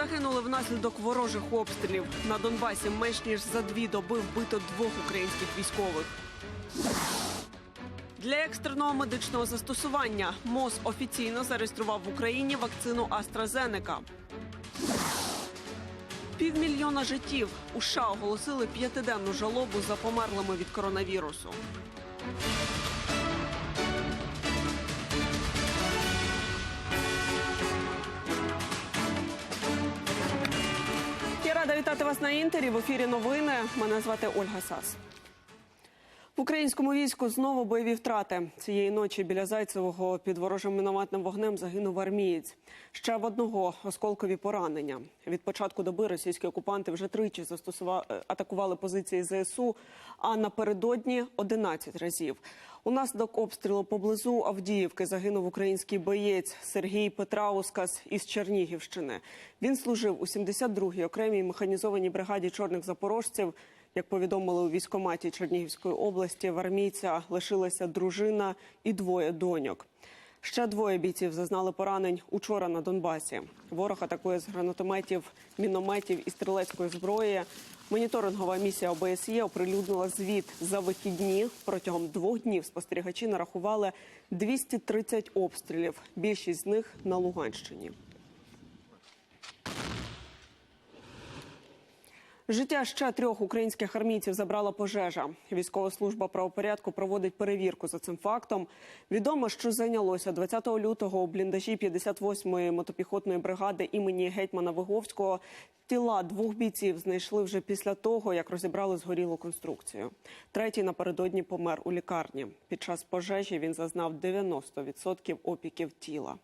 Загинули внаслідок ворожих обстрілів. На Донбасі менш ніж за дві доби вбито двох українських військових. Для екстреного медичного застосування МОЗ офіційно зареєстрував в Україні вакцину AstraZeneca. Півмільйона життів у США оголосили п'ятиденну жалобу за померлими від коронавірусу. Вітати вас на інтері. В ефірі новини. Мене звати Ольга Сас. В українському війську знову бойові втрати цієї ночі біля Зайцевого під ворожим мінометним вогнем загинув армієць. Ще в одного осколкові поранення. Від початку доби російські окупанти вже тричі застосували атакували позиції ЗСУ, а напередодні 11 разів. Унаслідок обстрілу поблизу Авдіївки загинув український боєць Сергій Петраускас із Чернігівщини. Він служив у 72-й окремій механізованій бригаді чорних запорожців. Як повідомили у військкоматі Чернігівської області, в армійця лишилася дружина і двоє доньок. Ще двоє бійців зазнали поранень учора на Донбасі. Ворог атакує з гранатометів, мінометів і стрілецької зброї. Моніторингова місія ОБСЄ оприлюднила звіт за вихідні. Протягом двох днів спостерігачі нарахували 230 обстрілів. Більшість з них на Луганщині. Життя ще трьох українських армійців забрала пожежа. Військова служба правопорядку проводить перевірку за цим фактом. Відомо, що зайнялося 20 лютого у бліндажі 58-ї мотопіхотної бригади імені гетьмана Виговського. Тіла двох бійців знайшли вже після того, як розібрали згорілу конструкцію. Третій напередодні помер у лікарні. Під час пожежі він зазнав 90% опіків тіла.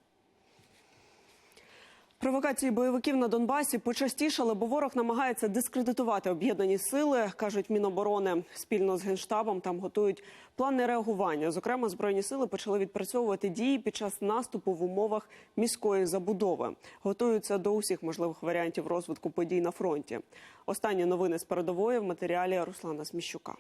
Провокації бойовиків на Донбасі почастішали, бо ворог намагається дискредитувати об'єднані сили, кажуть Міноборони. Спільно з генштабом там готують плани реагування. Зокрема, збройні сили почали відпрацьовувати дії під час наступу в умовах міської забудови. Готуються до усіх можливих варіантів розвитку подій на фронті. Останні новини з передової в матеріалі Руслана Сміщука.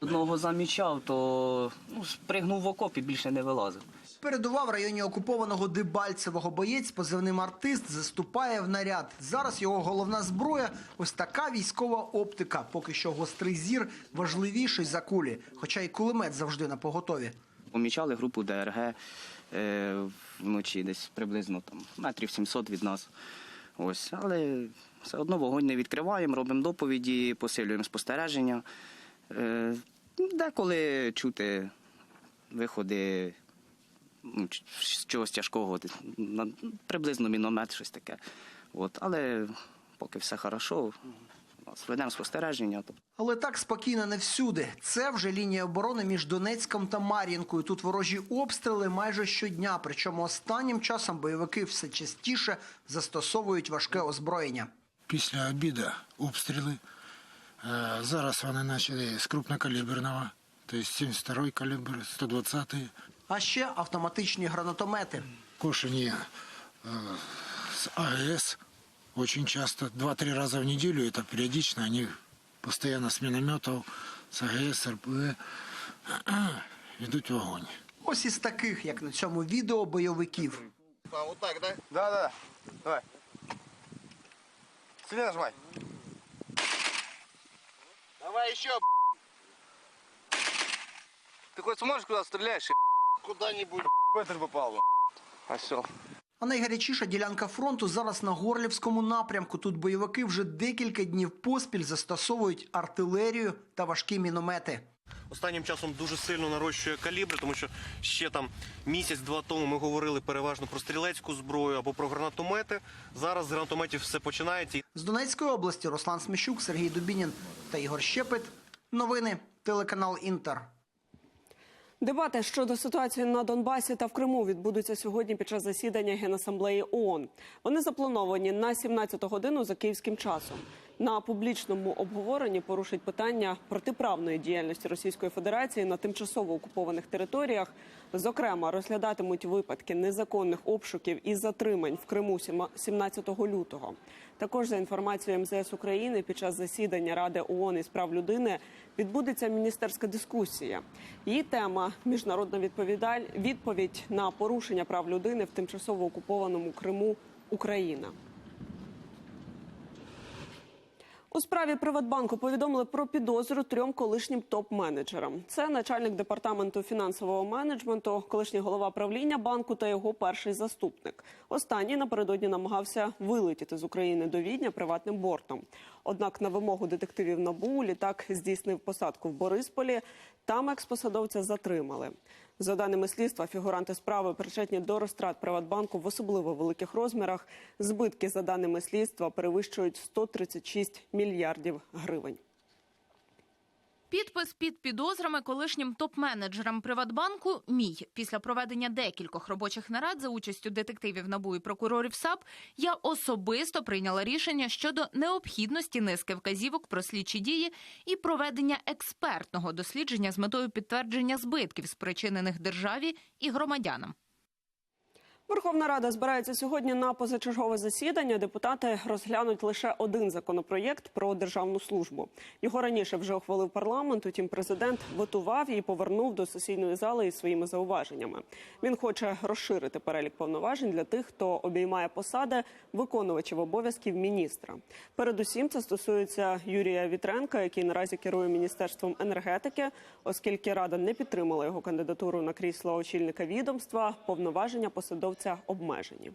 Одного замічав, то ну, спригнув в окоп і більше не вилазив. Передував в районі окупованого Дебальцевого боєць позивним артист заступає в наряд. Зараз його головна зброя ось така військова оптика. Поки що гострий зір важливіший за кулі, хоча й кулемет завжди на поготові. Помічали групу ДРГ е, вночі, десь приблизно там метрів 700 від нас. Ось, але все одно вогонь не відкриваємо, робимо доповіді, посилюємо спостереження. Е, деколи чути виходи з чогось тяжкого, на- приблизно міномет, щось таке. От, але поки все хорошо, у нас ведемо спостереження. Але так спокійно не всюди. Це вже лінія оборони між Донецьком та Мар'їнкою. Тут ворожі обстріли майже щодня. Причому останнім часом бойовики все частіше застосовують важке озброєння. Після обіду обстріли. Е, Зараз вони почали з крупнокаліберного, тобто 72-й калібр, 120-й. А ще автоматичні гранатомети. Кошені е, з АГС очень часто, 2-3 рази в неділю, это периодично, они постоянно с минометов, с АГС, РПГ ведуть вогонь. Ось із таких, як на цьому відео, бойовиків. А, вот так, да? Да, да, да. Давай. Сильнее нажимай. Давай еще, Ты хоть сможешь куда стреляешь? Куда-нибудь. В это. А все. А найгарячіша ділянка фронту зараз на Горлівському напрямку. Тут бойовики вже декілька днів поспіль застосовують артилерію та важкі міномети. Останнім часом дуже сильно нарощує калібри, тому що ще там місяць-два тому ми говорили переважно про стрілецьку зброю або про гранатомети. Зараз з гранатометів все починається. З Донецької області Руслан Сміщук, Сергій Дубінін та Ігор Щепет. Новини телеканал Інтер. Дебати щодо ситуації на Донбасі та в Криму відбудуться сьогодні під час засідання Генасамблеї ООН. Вони заплановані на 17 годину за київським часом. На публічному обговоренні порушить питання протиправної діяльності Російської Федерації на тимчасово окупованих територіях. Зокрема, розглядатимуть випадки незаконних обшуків і затримань в Криму 17 лютого. Також за інформацією МЗС України під час засідання Ради ООН із прав людини відбудеться міністерська дискусія. Її тема міжнародна відповідаль відповідь на порушення прав людини в тимчасово окупованому Криму Україна. У справі Приватбанку повідомили про підозру трьом колишнім топ-менеджерам. Це начальник департаменту фінансового менеджменту, колишній голова правління банку та його перший заступник. Останній напередодні намагався вилетіти з України до Відня приватним бортом. Однак на вимогу детективів НАБУ літак здійснив посадку в Борисполі. Там експосадовця затримали. За даними слідства, фігуранти справи причетні до розтрат Приватбанку в особливо великих розмірах. Збитки, за даними слідства, перевищують 136 мільярдів гривень. Підпис під підозрами колишнім топ-менеджерам Приватбанку мій. Після проведення декількох робочих нарад за участю детективів НАБУ і прокурорів САП я особисто прийняла рішення щодо необхідності низки вказівок про слідчі дії і проведення експертного дослідження з метою підтвердження збитків, спричинених державі і громадянам. Верховна Рада збирається сьогодні на позачергове засідання. Депутати розглянуть лише один законопроєкт про державну службу. Його раніше вже ухвалив парламент. Утім, президент готував і повернув до сесійної зали із своїми зауваженнями. Він хоче розширити перелік повноважень для тих, хто обіймає посади виконувачів обов'язків міністра. Передусім, це стосується Юрія Вітренка, який наразі керує міністерством енергетики, оскільки рада не підтримала його кандидатуру на крісло очільника відомства. Повноваження посадовця обмежені.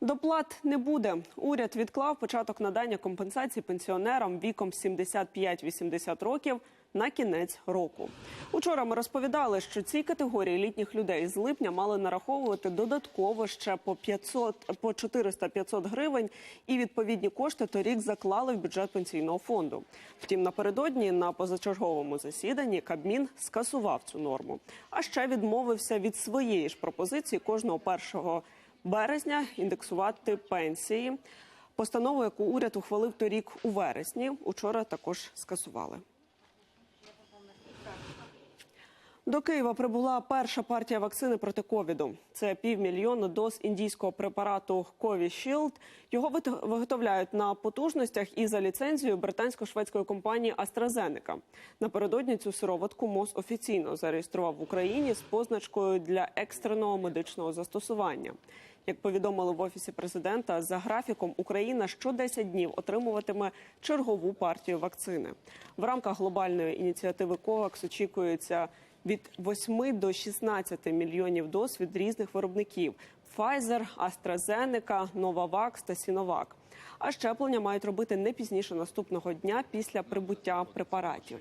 Доплат не буде. Уряд відклав початок надання компенсації пенсіонерам віком 75-80 років на кінець року. Учора ми розповідали, що цій категорії літніх людей з липня мали нараховувати додатково ще по 500, по 400-500 гривень, і відповідні кошти торік заклали в бюджет пенсійного фонду. Втім, напередодні на позачерговому засіданні Кабмін скасував цю норму, а ще відмовився від своєї ж пропозиції кожного першого березня індексувати пенсії. Постанову, яку уряд ухвалив торік у вересні, учора також скасували. До Києва прибула перша партія вакцини проти ковіду. Це півмільйона доз індійського препарату Covishield. Його виготовляють на потужностях і за ліцензією британсько-шведської компанії AstraZeneca. Напередодні цю сироватку МОЗ офіційно зареєстрував в Україні з позначкою для екстреного медичного застосування. Як повідомили в офісі президента, за графіком Україна що 10 днів отримуватиме чергову партію вакцини. В рамках глобальної ініціативи COVAX очікується від 8 до 16 мільйонів доз від різних виробників: Pfizer, AstraZeneca, Novavax та Sinovac. А щеплення мають робити не пізніше наступного дня після прибуття препаратів.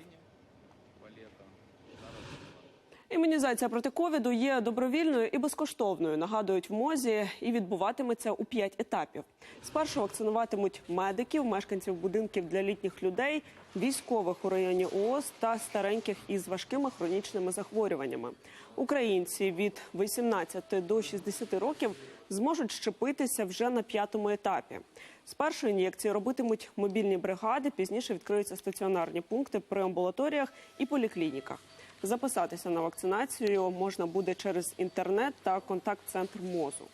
Імунізація проти ковіду є добровільною і безкоштовною. Нагадують в мозі і відбуватиметься у п'ять етапів. Спершу вакцинуватимуть медиків, мешканців будинків для літніх людей, військових у районі ООС та стареньких із важкими хронічними захворюваннями. Українці від 18 до 60 років зможуть щепитися вже на п'ятому етапі. З першої ін'єкції робитимуть мобільні бригади. Пізніше відкриються стаціонарні пункти при амбулаторіях і поліклініках. Записатися на вакцинацію можна буде через інтернет та контакт-центр мозу.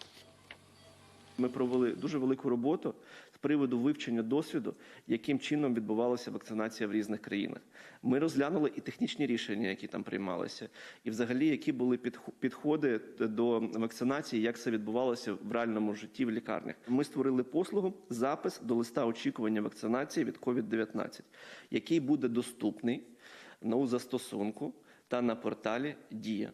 Ми провели дуже велику роботу з приводу вивчення досвіду, яким чином відбувалася вакцинація в різних країнах. Ми розглянули і технічні рішення, які там приймалися, і взагалі які були підходи до вакцинації, як це відбувалося в реальному житті в лікарнях. Ми створили послугу запис до листа очікування вакцинації від COVID-19, який буде доступний у застосунку та на порталі Дія.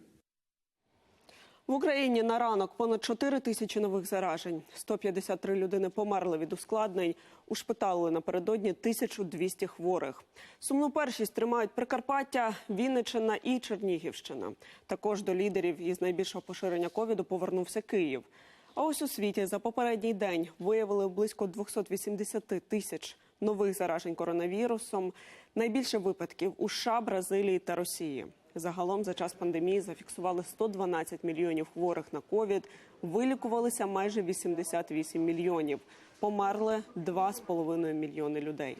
В Україні на ранок понад 4 тисячі нових заражень. 153 людини померли від ускладнень. Ушпиталили напередодні 1200 хворих. Сумну першість тримають Прикарпаття, Вінниччина і Чернігівщина. Також до лідерів із найбільшого поширення ковіду повернувся Київ. А ось у світі за попередній день виявили близько 280 тисяч нових заражень коронавірусом. Найбільше випадків у США, Бразилії та Росії. Загалом за час пандемії зафіксували 112 мільйонів хворих на ковід. Вилікувалися майже 88 мільйонів. Померли 2,5 мільйони людей.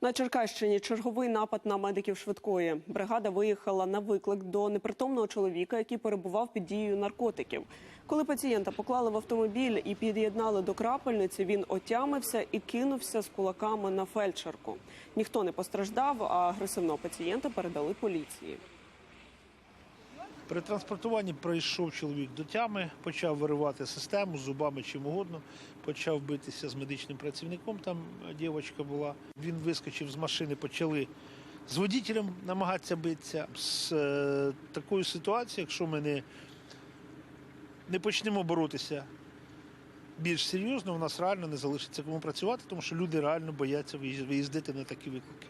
На Черкащині черговий напад на медиків швидкої. Бригада виїхала на виклик до непритомного чоловіка, який перебував під дією наркотиків. Коли пацієнта поклали в автомобіль і під'єднали до крапельниці, він отямився і кинувся з кулаками на фельдшерку. Ніхто не постраждав, а агресивного пацієнта передали поліції. При транспортуванні прийшов чоловік до тями, почав виривати систему зубами чим угодно, почав битися з медичним працівником. Там дівчинка була. Він вискочив з машини, почали з водітелем намагатися битися. З е, такою ситуацією, якщо ми не, не почнемо боротися більш серйозно, у нас реально не залишиться кому працювати, тому що люди реально бояться виїз- виїздити на такі виклики.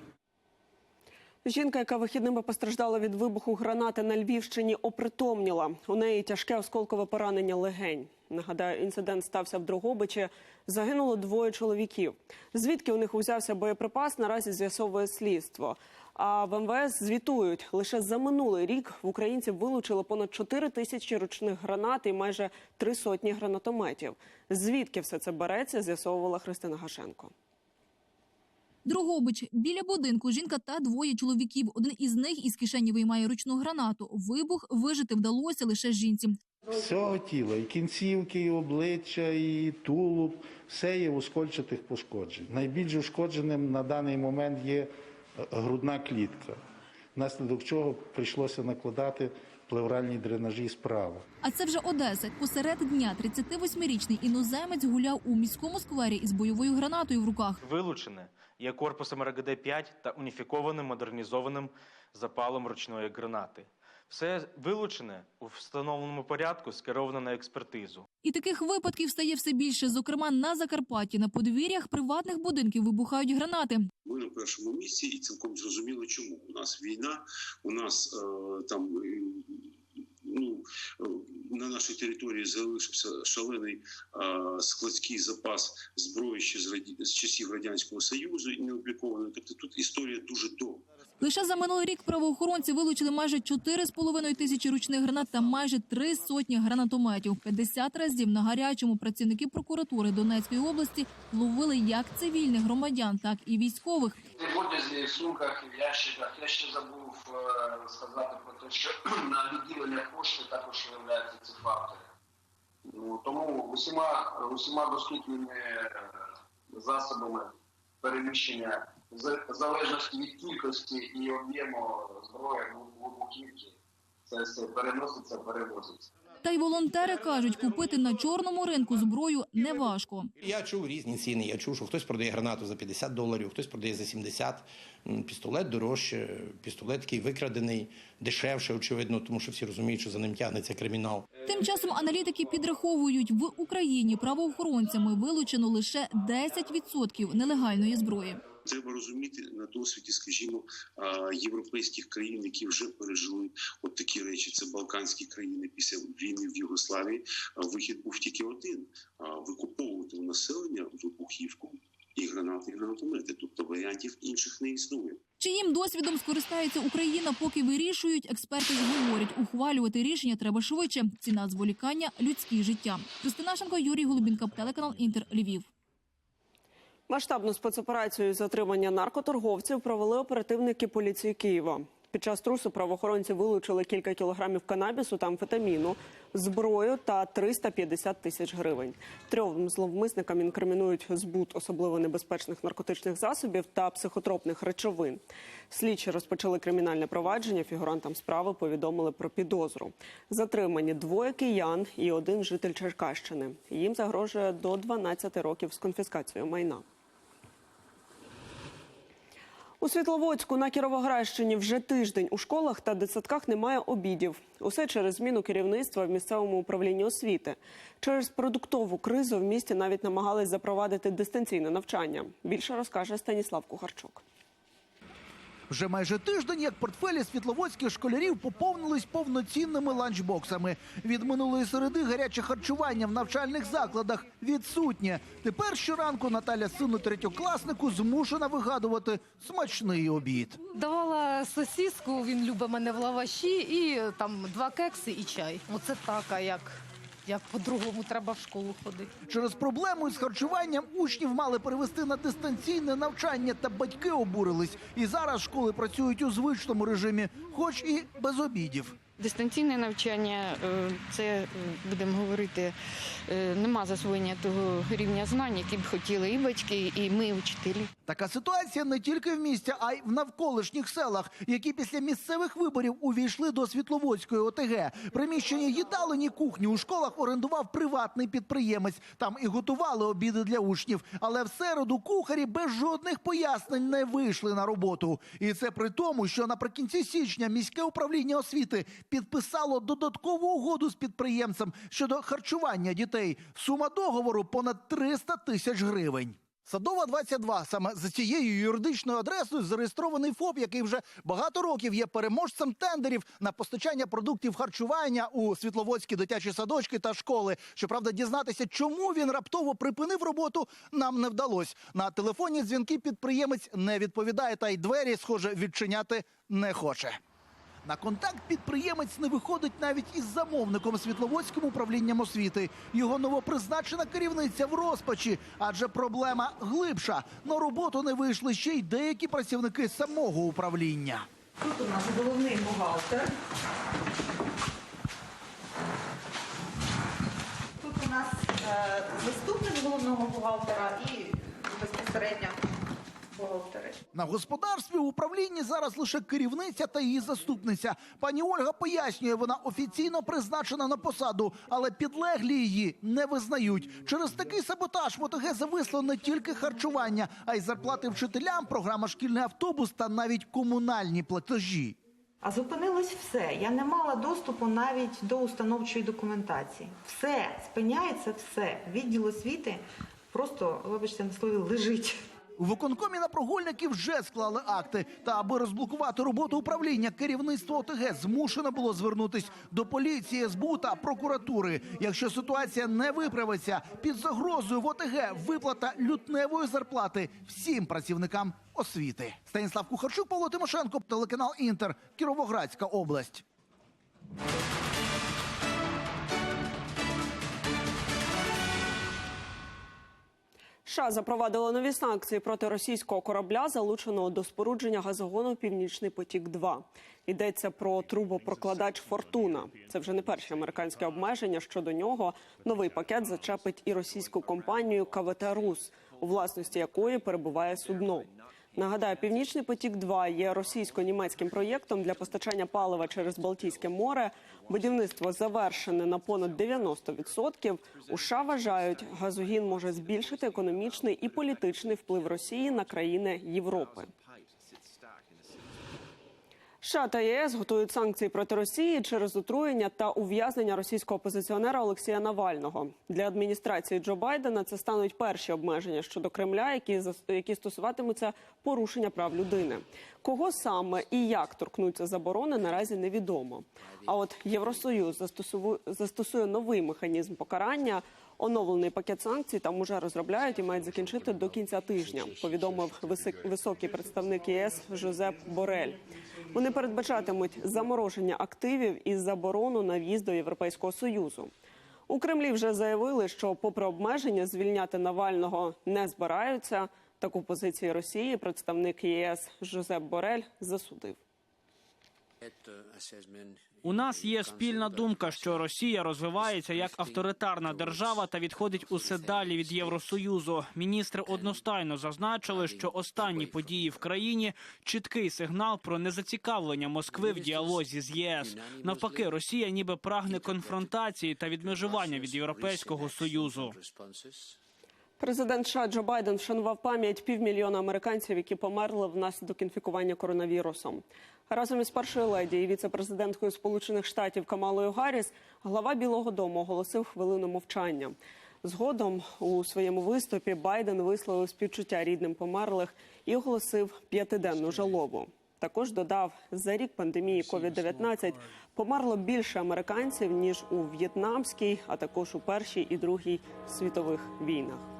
Жінка, яка вихідними постраждала від вибуху гранати на Львівщині, опритомніла. У неї тяжке осколкове поранення легень. Нагадаю, інцидент стався в Дрогобичі. Загинуло двоє чоловіків. Звідки у них узявся боєприпас, наразі з'ясовує слідство. А в МВС звітують, лише за минулий рік в українців вилучили понад 4 тисячі ручних гранат і майже три сотні гранатометів. Звідки все це береться, з'ясовувала Христина Гашенко. Дрогобич. Біля будинку жінка та двоє чоловіків. Один із них із кишені виймає ручну гранату. Вибух вижити вдалося лише жінці. Всього тіла, і кінцівки, і обличчя, і тулуб, все є в оскольчатих пошкоджень. Найбільш ушкодженим на даний момент є грудна клітка, внаслідок чого прийшлося накладати плевральні дренажі справа. А це вже Одеса. Посеред дня 38-річний іноземець гуляв у міському сквері із бойовою гранатою в руках. Вилучене є корпусом РГД-5 та уніфікованим модернізованим запалом ручної гранати. Все вилучене у встановленому порядку скеровано на експертизу. І таких випадків стає все більше. Зокрема, на Закарпатті на подвір'ях приватних будинків вибухають гранати. Ми на першому місці, і цілком зрозуміло, чому у нас війна, у нас е, там е, ну е, на нашій території залишився шалений е, складський запас зброї ще з раді... з часів радянського союзу і не облікований. Тобто тут історія дуже довга. Лише за минулий рік правоохоронці вилучили майже 4,5 тисячі ручних гранат та майже три сотні гранатометів. 50 разів на гарячому працівники прокуратури Донецької області ловили як цивільних громадян, так і військових. В одязі, в сумках, в ящиках. Я ще забув е, сказати про те, що на відділеннях пошти також виявляються ці факти. Ну, тому усіма, усіма доступними е, засобами переміщення в залежності від кількості і об'єму зброї вибухівки, це все переноситься, перевозиться. Та й волонтери кажуть, купити на чорному ринку зброю неважко. Я чув різні ціни. Я чув, що хтось продає гранату за 50 доларів, хтось продає за 70. Пістолет дорожче, пістолет такий викрадений, дешевше, очевидно, тому що всі розуміють, що за ним тягнеться кримінал. Тим часом аналітики підраховують, в Україні правоохоронцями вилучено лише 10% нелегальної зброї. Треба розуміти на досвіді, скажімо, європейських країн, які вже пережили от такі речі. Це Балканські країни після війни в Югославії. Вихід був тільки один: викуповувати у населення вибухівку і гранати, і гранатомети. Тобто варіантів інших не існує. Чиїм досвідом скористається Україна, поки вирішують, експерти говорять, ухвалювати рішення треба швидше. Ціна зволікання людське життя. Христинашенко, Юрій Голубінка, телеканал Інтер Львів. Масштабну спецоперацію затримання наркоторговців провели оперативники поліції Києва. Під час трусу правоохоронці вилучили кілька кілограмів канабісу та амфетаміну, зброю та 350 тисяч гривень. Трьом зловмисникам інкримінують збут особливо небезпечних наркотичних засобів та психотропних речовин. Слідчі розпочали кримінальне провадження. Фігурантам справи повідомили про підозру. Затримані двоє киян і один житель Черкащини. Їм загрожує до 12 років з конфіскацією майна. У Світловодську на Кіровоградщині вже тиждень у школах та дитсадках немає обідів. Усе через зміну керівництва в місцевому управлінні освіти. Через продуктову кризу в місті навіть намагались запровадити дистанційне навчання. Більше розкаже Станіслав Кухарчук. Вже майже тиждень, як портфелі світловодських школярів поповнились повноцінними ланчбоксами. Від минулої середи гаряче харчування в навчальних закладах відсутнє. Тепер щоранку Наталя сину третьокласнику змушена вигадувати смачний обід. Давала сосиску, він любить мене в лаваші, і там два кекси і чай. Оце так, а як, як по-другому треба в школу ходити. Через проблему із харчуванням учнів мали перевести на дистанційне навчання, та батьки обурились. І зараз школи працюють у звичному режимі, хоч і без обідів. Дистанційне навчання е, це е, будемо говорити, е, нема засвоєння того рівня знань, які б хотіли і батьки, і ми, учителі. Така ситуація не тільки в місті, а й в навколишніх селах, які після місцевих виборів увійшли до Світловодської ОТГ. Приміщення їдалені кухні у школах орендував приватний підприємець. Там і готували обіди для учнів. Але в середу кухарі без жодних пояснень не вийшли на роботу. І це при тому, що наприкінці січня міське управління освіти підписало додаткову угоду з підприємцем щодо харчування дітей. Сума договору понад 300 тисяч гривень. Садова 22. Саме за цією юридичною адресою зареєстрований ФОП, який вже багато років є переможцем тендерів на постачання продуктів харчування у світловодські дитячі садочки та школи. Щоправда, дізнатися, чому він раптово припинив роботу, нам не вдалося. На телефонні дзвінки підприємець не відповідає, та й двері, схоже, відчиняти не хоче. На контакт підприємець не виходить навіть із замовником Світловодським управлінням освіти. Його новопризначена керівниця в розпачі, адже проблема глибша. На роботу не вийшли ще й деякі працівники самого управління. Тут у нас головний бухгалтер. Тут у нас е, заступник головного бухгалтера і безпосередньо бухгалтери. На господарстві в управлінні зараз лише керівниця та її заступниця. Пані Ольга пояснює, вона офіційно призначена на посаду, але підлеглі її не визнають. Через такий саботаж в ОТГ зависло не тільки харчування, а й зарплати вчителям, програма шкільний автобус та навіть комунальні платежі. А зупинилось все. Я не мала доступу навіть до установчої документації. Все спиняється, все. Відділ освіти просто, вибачте на слові, лежить. У виконкомі на прогульників вже склали акти. Та аби розблокувати роботу управління, керівництво ОТГ змушено було звернутись до поліції, СБУ та прокуратури. Якщо ситуація не виправиться, під загрозою в ОТГ виплата лютневої зарплати всім працівникам освіти. Станіслав Кухарчук, Павло Тимошенко, телеканал Інтер, Кіровоградська область. США запровадила нові санкції проти російського корабля, залученого до спорудження газогону Північний потік. 2 йдеться про трубопрокладач Фортуна. Це вже не перші американські обмеження. Щодо нього новий пакет зачепить і російську компанію КВТ Рус, у власності якої перебуває судно. Нагадаю, Північний потік 2 є російсько-німецьким проєктом для постачання палива через Балтійське море. Будівництво завершене на понад 90%. У США вважають, газогін може збільшити економічний і політичний вплив Росії на країни Європи. США та ЄС готують санкції проти Росії через отруєння та ув'язнення російського опозиціонера Олексія Навального. Для адміністрації Джо Байдена це стануть перші обмеження щодо Кремля, які які стосуватимуться порушення прав людини. Кого саме і як торкнуться заборони, наразі невідомо. А от Євросоюз застосує новий механізм покарання. Оновлений пакет санкцій там уже розробляють і мають закінчити до кінця тижня. Повідомив високий представник ЄС Жозеп Борель. Вони передбачатимуть замороження активів і заборону на в'їзд до Європейського союзу. У Кремлі вже заявили, що, попри обмеження, звільняти Навального не збираються. Таку позицію Росії представник ЄС Жозеп Борель засудив. У нас є спільна думка, що Росія розвивається як авторитарна держава та відходить усе далі від Євросоюзу. Міністри одностайно зазначили, що останні події в країні чіткий сигнал про незацікавлення Москви в діалозі з ЄС. Навпаки, Росія ніби прагне конфронтації та відмежування від Європейського союзу. Президент США Джо Байден вшанував пам'ять півмільйона американців, які померли внаслідок інфікування коронавірусом. Разом із першою леді і віце-президенткою Сполучених Штатів Камалою Гарріс глава Білого Дому оголосив хвилину мовчання. Згодом у своєму виступі Байден висловив співчуття рідним померлих і оголосив п'ятиденну жалобу. Також додав, за рік пандемії COVID-19 померло більше американців ніж у в'єтнамській, а також у першій і другій світових війнах.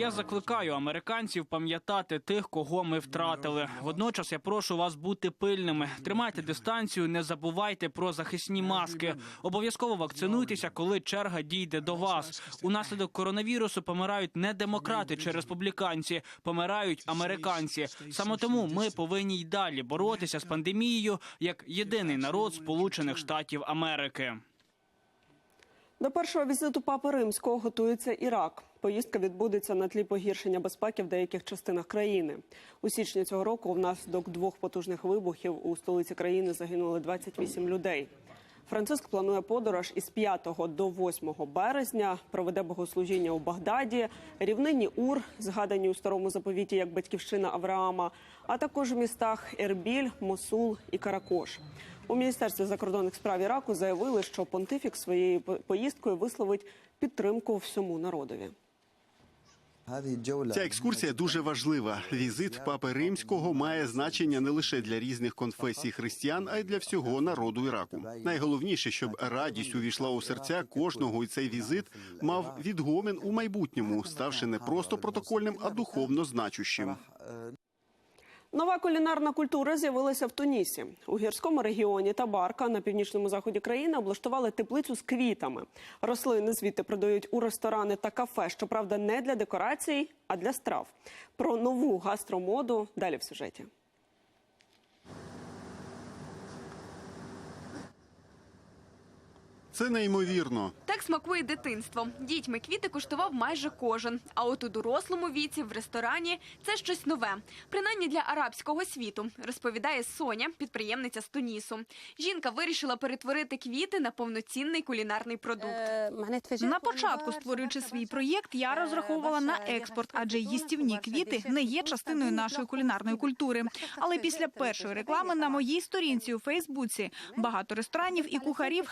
Я закликаю американців пам'ятати тих, кого ми втратили. Водночас я прошу вас бути пильними. Тримайте дистанцію, не забувайте про захисні маски. Обов'язково вакцинуйтеся, коли черга дійде до вас. Унаслідок коронавірусу помирають не демократи чи республіканці, помирають американці. Саме тому ми повинні й далі боротися з пандемією як єдиний народ Сполучених Штатів Америки. До першого візиту папи римського готується Ірак. Поїздка відбудеться на тлі погіршення безпеки в деяких частинах країни. У січні цього року внаслідок двох потужних вибухів у столиці країни загинули 28 людей. Франциск планує подорож із 5 до 8 березня. Проведе богослужіння у Багдаді, рівнині Ур, згадані у старому заповіті як батьківщина Авраама, а також в містах Ербіль, Мосул і Каракош. У міністерстві закордонних справ Іраку заявили, що понтифік своєю поїздкою висловить підтримку всьому народові. Ця екскурсія дуже важлива. Візит папи римського має значення не лише для різних конфесій християн, а й для всього народу Іраку. Найголовніше, щоб радість увійшла у серця кожного, і цей візит мав відгомін у майбутньому, ставши не просто протокольним, а духовно значущим. Нова кулінарна культура з'явилася в Тунісі. У гірському регіоні Табарка на північному заході країни облаштували теплицю з квітами. Рослини звідти продають у ресторани та кафе. Щоправда, не для декорацій, а для страв. Про нову гастромоду далі в сюжеті. Це неймовірно. Так смакує дитинство. Дітьми квіти куштував майже кожен. А от у дорослому віці в ресторані це щось нове. Принаймні для арабського світу, розповідає Соня, підприємниця з Тунісу. Жінка вирішила перетворити квіти на повноцінний кулінарний продукт. На початку, створюючи свій проєкт, я розраховувала на експорт, адже їстівні квіти не є частиною нашої кулінарної культури. Але після першої реклами на моїй сторінці у Фейсбуці багато ресторанів і кухарів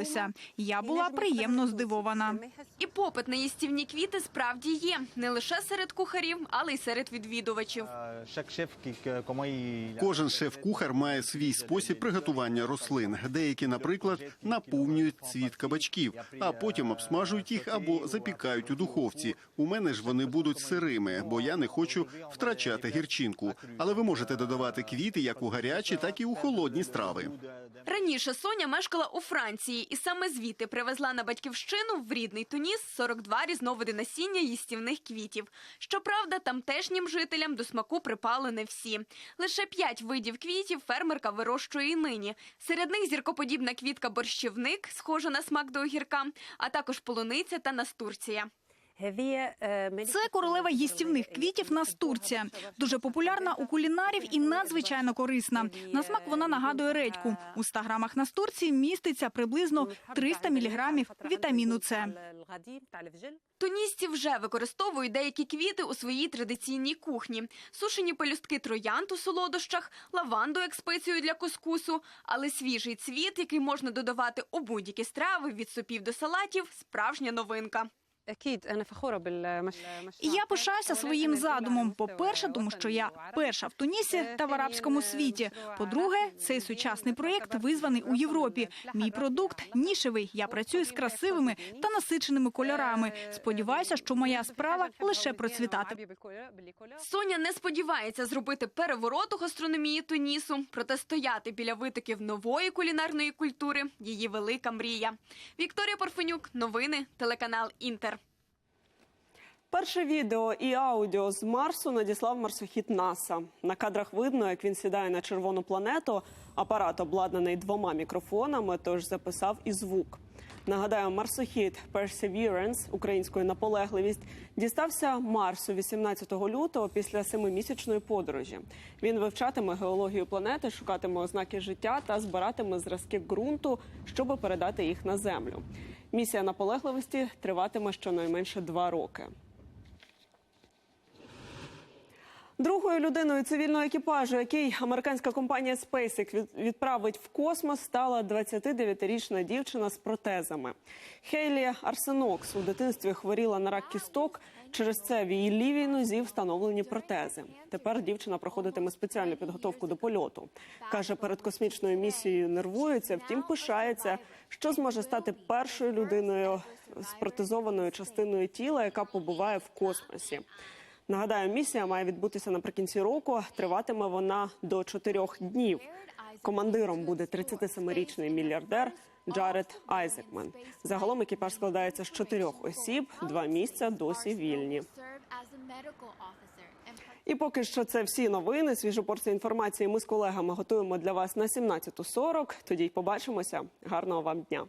відгукнулися. Я була приємно здивована. І попит на їстівні квіти справді є не лише серед кухарів, але й серед відвідувачів. Кожен шеф-кухар має свій спосіб приготування рослин. Деякі, наприклад, наповнюють цвіт кабачків, а потім обсмажують їх або запікають у духовці. У мене ж вони будуть сирими, бо я не хочу втрачати гірчинку. Але ви можете додавати квіти як у гарячі, так і у холодні страви. Раніше Соня мешкала у Франції і саме звідти привезла на батьківщину в рідний Туніс 42 різновиди насіння їстівних квітів. Щоправда, тамтешнім жителям до смаку припали не всі. Лише п'ять видів квітів фермерка вирощує і нині. Серед них зіркоподібна квітка борщівник, схожа на смак до огірка, а також полуниця та настурція. Це королева їстівних квітів настурція. Дуже популярна у кулінарів і надзвичайно корисна. На смак вона нагадує редьку. У 100 грамах настурції міститься приблизно 300 міліграмів вітаміну С. Тунісці вже використовують деякі квіти у своїй традиційній кухні: сушені пелюстки троянд у солодощах, лаванду як спецію для кускусу, але свіжий цвіт, який можна додавати у будь-які страви від супів до салатів, справжня новинка. Я пишаюся своїм задумом. По-перше, тому що я перша в Тунісі та в арабському світі. По-друге, цей сучасний проєкт визваний у Європі. Мій продукт нішевий. Я працюю з красивими та насиченими кольорами. Сподіваюся, що моя справа лише процвітати. Соня не сподівається зробити переворот у гастрономії Тунісу, проте стояти біля витоків нової кулінарної культури її велика мрія. Вікторія Парфенюк, новини, телеканал Інтер. Перше відео і аудіо з Марсу надіслав марсохід НАСА. На кадрах видно, як він сідає на червону планету. Апарат обладнаний двома мікрофонами, тож записав і звук. Нагадаю, марсохід Perseverance, українською наполегливість, дістався Марсу 18 лютого після семимісячної подорожі. Він вивчатиме геологію планети, шукатиме ознаки життя та збиратиме зразки ґрунту, щоб передати їх на землю. Місія наполегливості триватиме щонайменше два роки. Другою людиною цивільного екіпажу, який американська компанія SpaceX відправить в космос, стала 29-річна дівчина з протезами. Хейлі Арсенокс у дитинстві хворіла на рак кісток. Через це в її лівій нозі встановлені протези. Тепер дівчина проходитиме спеціальну підготовку до польоту. каже, перед космічною місією нервується, втім пишається, що зможе стати першою людиною з протезованою частиною тіла, яка побуває в космосі. Нагадаю, місія має відбутися наприкінці року. Триватиме вона до чотирьох днів. Командиром буде 37-річний мільярдер Джаред Айзекман. Загалом екіпаж складається з чотирьох осіб. Два місця досі вільні. І поки що це всі новини. Свіжу порцію інформації ми з колегами готуємо для вас на 17.40. Тоді й побачимося. Гарного вам дня.